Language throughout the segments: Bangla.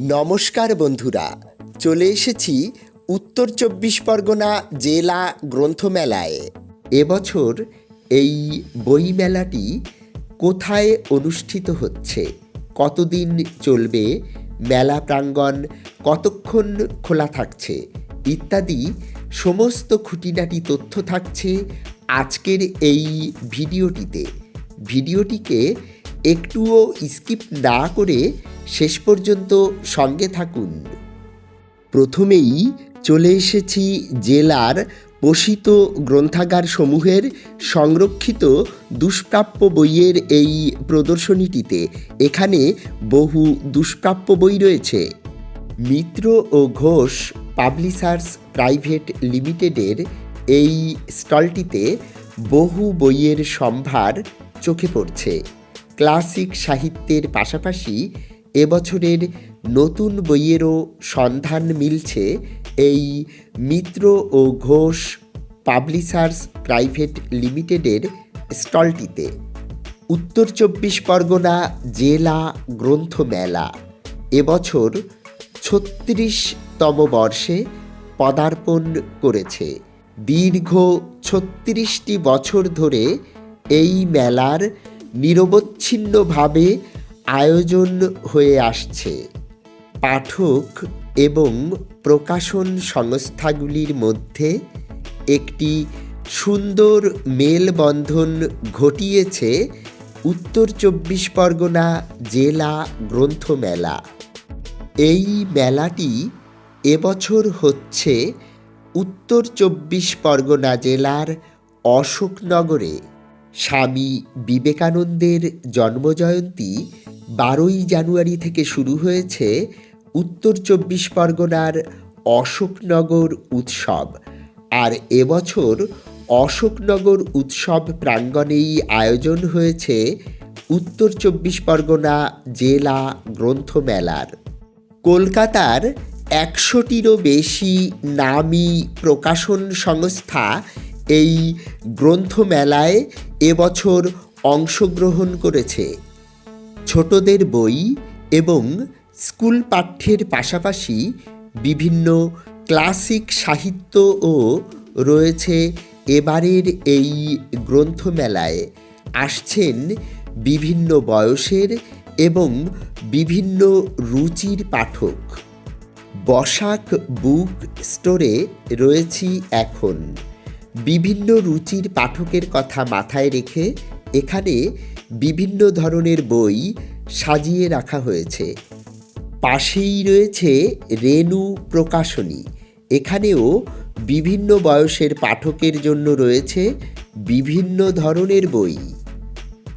নমস্কার বন্ধুরা, চলে এসেছি উত্তর চব্বিশ পরগনা জেলা গ্রন্থমেলায়। এবছর এই বইমেলাটি কোথায় অনুষ্ঠিত হচ্ছে? কতদিন চলবে? মেলা প্রাঙ্গণ কতক্ষণ খোলা থাকছে? ইত্যাদি সমস্ত খুঁটিনাটি তথ্য থাকছে আজকের এই ভিডিওটিতে। ভিডিওটিকে একটুও স্কিপ না করে শেষ পর্যন্ত সঙ্গে থাকুন। প্রথমেই চলে এসেছি জেলার পোষিত গ্রন্থাগার সমূহের সংরক্ষিত দুষ্প্রাপ্য বইয়ের এই প্রদর্শনীটিতে এখানে বহু দুষ্প্রাপ্য বই রয়েছে। মিত্র ও ঘোষ পাবলিশার্স প্রাইভেট লিমিটেডের এই স্টলটিতে বহু বইয়ের সম্ভার চোখে পড়ছে। ক্লাসিক সাহিত্যের পাশাপাশি এবছরের নতুন বইয়েরও সন্ধান মিলছে এই মিত্র ও ঘোষ পাবলিশার্স প্রাইভেট লিমিটেডের স্টলটিতে। উত্তর চব্বিশ পরগনা জেলা গ্রন্থমেলা এবছর ছত্রিশতম বর্ষে পদার্পণ করেছে। দীর্ঘ ছত্রিশটি বছর ধরে এই মেলার নিরবচ্ছিন্নভাবে আয়োজন হয়ে আসছে। পাঠক এবং প্রকাশন সংস্থাগুলির মধ্যে একটি সুন্দর মেলবন্ধন ঘটিয়েছে উত্তর চব্বিশ পরগনা জেলা গ্রন্থমেলা। এই মেলাটি এবছর হচ্ছে উত্তর চব্বিশ পরগনা জেলার অশোকনগরে। স্বামী বিবেকানন্দের জন্মজয়ন্তী বারোই জানুয়ারি থেকে শুরু হয়েছে উত্তর চব্বিশ পরগনার অশোকনগর উৎসব। আর এবছর অশোকনগর উৎসব প্রাঙ্গণেই আয়োজন হয়েছে উত্তর চব্বিশ পরগনা জেলা গ্রন্থমেলার। কলকাতার একশোটিরও বেশি নামী প্রকাশন সংস্থা এই গ্রন্থমেলায় এবছর অংশগ্রহণ করেছে। ছোটদের বই এবং স্কুল পাঠ্যের পাশাপাশি বিভিন্ন ক্লাসিক সাহিত্যও রয়েছে। এবারের এই গ্রন্থমেলায় আসছেন বিভিন্ন বয়সের এবং বিভিন্ন রুচির পাঠক। বসাক বুক স্টোরে রয়েছি এখন। বিভিন্ন রুচির পাঠকের কথা মাথায় রেখে এখানে বিভিন্ন ধরনের বই সাজিয়ে রাখা হয়েছে। পাশেই রয়েছে রেনু প্রকাশনী। এখানেও বিভিন্ন বয়সের পাঠকের জন্য রয়েছে বিভিন্ন ধরনের বই।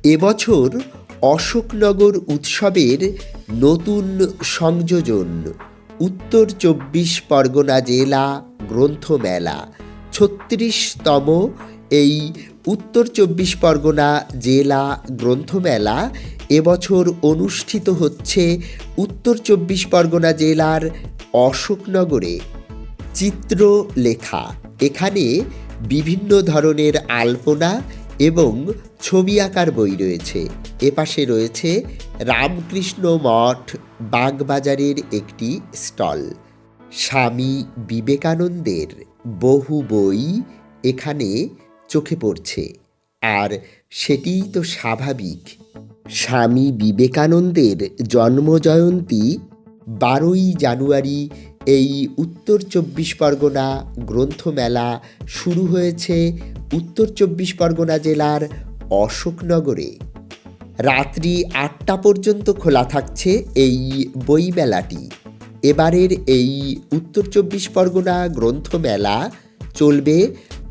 এবছর অশোকনগর উৎসবের নতুন সংযোজন, উত্তর চব্বিশ পরগনা জেলা গ্রন্থমেলা। ছত্রিশতম এই উত্তর চব্বিশ পরগনা জেলা গ্রন্থমেলা এবছর অনুষ্ঠিত হচ্ছে উত্তর চব্বিশ পরগনা জেলার অশোকনগরে। চিত্রলেখা, এখানে বিভিন্ন ধরনের আলপনা এবং ছবি আঁকার বই রয়েছে। এপাশে রয়েছে রামকৃষ্ণ মঠ বাগবাজারের একটি স্টল। স্বামী বিবেকানন্দের বহু বই এখানে চোখে পড়ছে। আর সেটিই তো স্বাভাবিক। স্বামী বিবেকানন্দের জন্মজয়ন্তী বারোই জানুয়ারি এই উত্তর চব্বিশ পরগনা গ্রন্থমেলা শুরু হয়েছে উত্তর চব্বিশ পরগনা জেলার অশোকনগরে। রাত্রি আটটা পর্যন্ত খোলা থাকছে এই বইমেলাটি। এবারের এই উত্তর চব্বিশ পরগনা গ্রন্থমেলা চলবে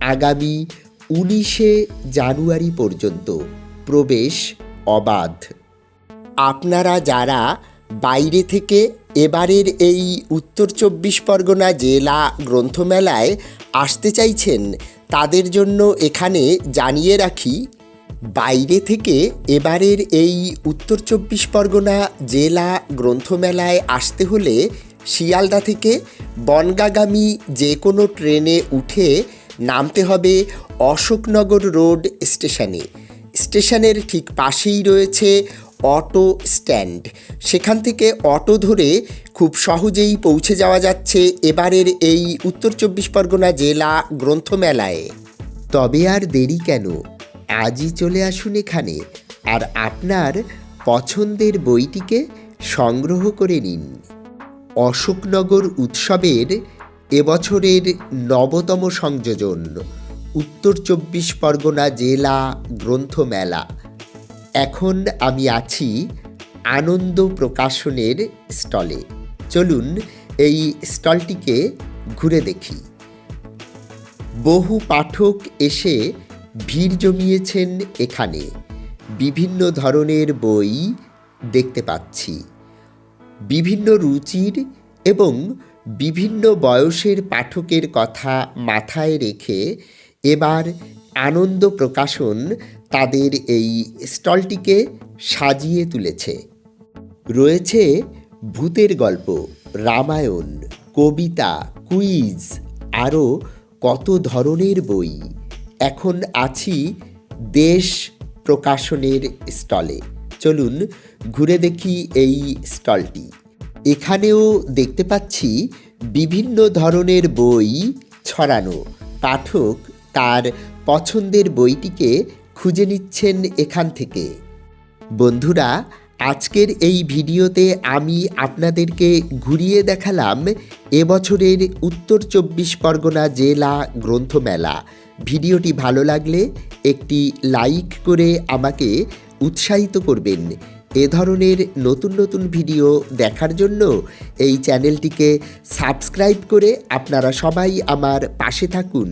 আগামী উনিশে জানুয়ারি পর্যন্ত। প্রবেশ অবাধ। আপনারা যারা বাইরে থেকে এবারের এই উত্তর চব্বিশ পরগনা জেলা গ্রন্থমেলায় আসতে চাইছেন, তাদের জন্য এখানে জানিয়ে রাখি বাইরে থেকে এবারের এই উত্তর চব্বিশ পরগনা জেলা গ্রন্থমেলায় আসতে হলে শিয়ালদা থেকে বনগাগামী যে কোনো ট্রেনে উঠে নামতে হবে অশোকনগর রোড স্টেশনে। স্টেশনের ঠিক পাশেই রয়েছে অটো স্ট্যান্ড। সেখান থেকে অটো ধরে খুব সহজেই পৌঁছে যাওয়া যাচ্ছে এবারের এই উত্তর চব্বিশ পরগনা জেলা গ্রন্থমেলায়। তবে আর দেরি কেন? আজই চলে আসুন এখানে আর আপনার পছন্দের বইটিকে সংগ্রহ করে নিন। অশোকনগর উৎসবের এবছরের নবতম সংযোজন, উত্তর চব্বিশ পরগনা জেলা গ্রন্থমেলা এখন আমি আছি আনন্দ প্রকাশনের স্টলে। চলুন এই স্টলটিকে ঘুরে দেখি। বহু পাঠক এসে ভিড় জমিয়েছেন এখানে। বিভিন্ন ধরনের বই দেখতে পাচ্ছি। বিভিন্ন রুচির এবং বিভিন্ন বয়সের পাঠকের কথা মাথায় রেখে এবার আনন্দ প্রকাশন তাদের এই স্টলটিকে সাজিয়ে তুলেছে। রয়েছে ভূতের গল্প, রামায়ণ, কবিতা, কুইজ, আরও কত ধরনের বই। এখন আছি দেশ প্রকাশনের স্টলে। চলুন ঘুরে দেখি এই স্টলটি। এখানেও দেখতে পাচ্ছি বিভিন্ন ধরনের বই ছড়ানো। পাঠক তার পছন্দের বইটিকে খুঁজে নিচ্ছেন এখান থেকে। বন্ধুরা, আজকের এই ভিডিওতে আমি আপনাদেরকে ঘুরিয়ে দেখালাম এবছরের উত্তর চব্বিশ পরগনা জেলা গ্রন্থমেলা। ভিডিওটি ভালো লাগলে একটি লাইক করে আমাকে উৎসাহিত করবেন। এ ধরনের নতুন নতুন ভিডিও দেখার জন্য এই চ্যানেলটিকে সাবস্ক্রাইব করে আপনারা সবাই আমার পাশে থাকুন।